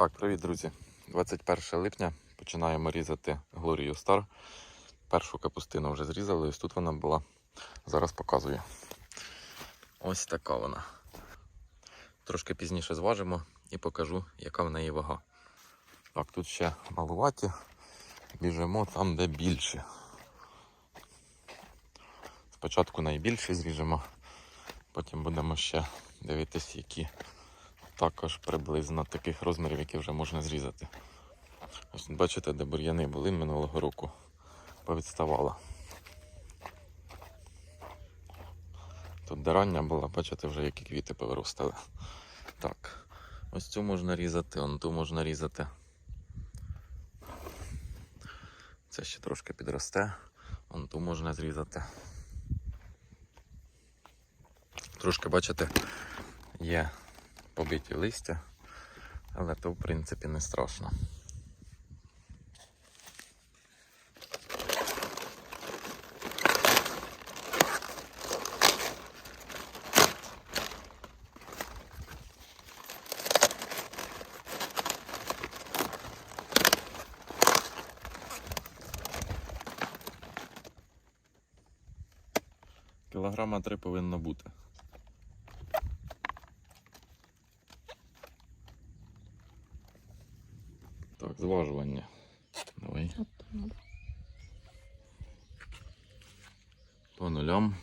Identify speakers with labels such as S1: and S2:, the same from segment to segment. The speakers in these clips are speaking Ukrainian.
S1: Так, привіт, друзі. 21 липня починаємо різати Глорію Стар. Першу капустину вже зрізали, ось тут вона була. Зараз показую. Ось така вона. Трошки пізніше зважимо і покажу, яка в неї вага. Так, тут ще малуваті. Біжимо там, де більше. Спочатку найбільші зріжемо, потім будемо ще дивитись, які також приблизно таких розмірів, які вже можна зрізати. Ось бачите, де бур'яни були минулого року. Повідставала. Тут де рання була, бачите, вже які квіти повиростали. Так, ось цю можна різати, он ту можна різати. Це ще трошки підросте, он ту можна зрізати. Трошки, бачите, є побиті листя, але то в принципі не страшно. Кілограма три повинно бути. зважування. Давай. По нулям.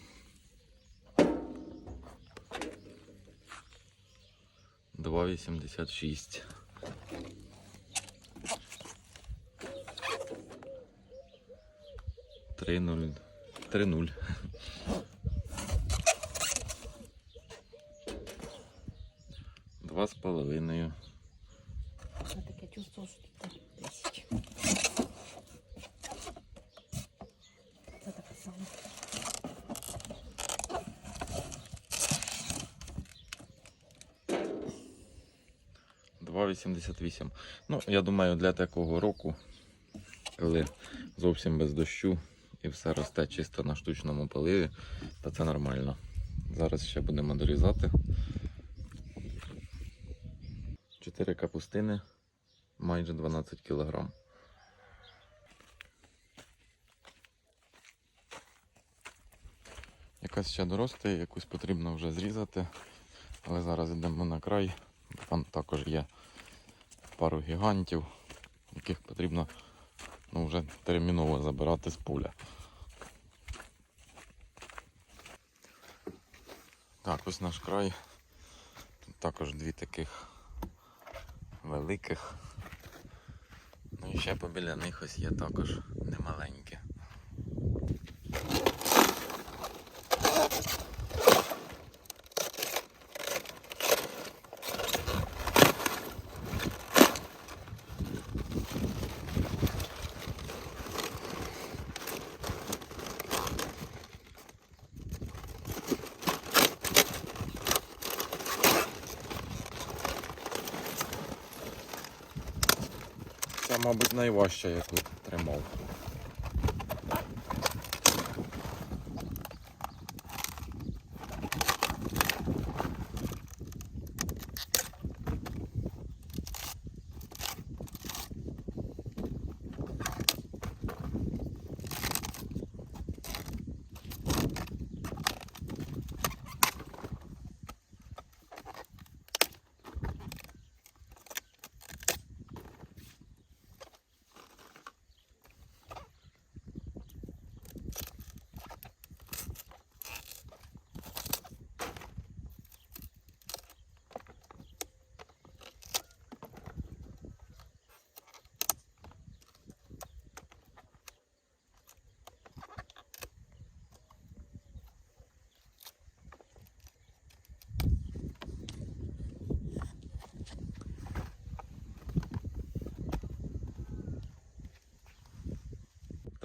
S1: Два вісімдесят шість. Три нуль. Три нуль. Два з половиною. 2,88. Ну, я думаю, для такого року, коли зовсім без дощу і все росте чисто на штучному поливі, то це нормально. Зараз ще будемо дорізати. Чотири капустини майже 12 кілограм. Якась ще доросте, якусь потрібно вже зрізати, але зараз йдемо на край. Там також є пару гігантів, яких потрібно ну, вже терміново забирати з поля. Так, ось наш край. Тут також дві таких великих. Ну і ще побіля них ось є також немаленькі. Мабуть, найважча, яку тримав.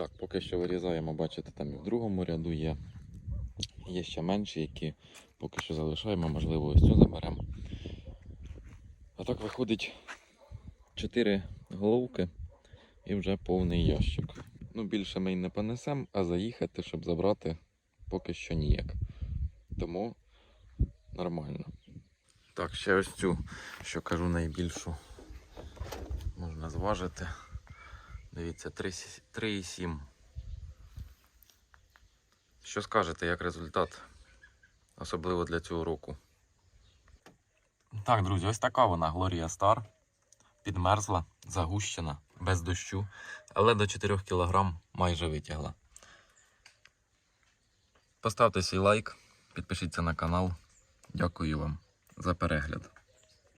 S1: Так, поки що вирізаємо, бачите, там і в другому ряду є. Є ще менші, які поки що залишаємо, можливо, ось цю заберемо. А так виходить 4 головки і вже повний ящик. Ну, більше ми й не понесемо, а заїхати, щоб забрати, поки що ніяк. Тому нормально. Так, ще ось цю, що кажу, найбільшу можна зважити. Дивіться, 3,7. Що скажете, як результат? Особливо для цього року. Так, друзі, ось така вона Глорія Стар. Підмерзла, загущена, без дощу, але до 4 кг майже витягла. Поставте свій лайк, підпишіться на канал. Дякую вам за перегляд.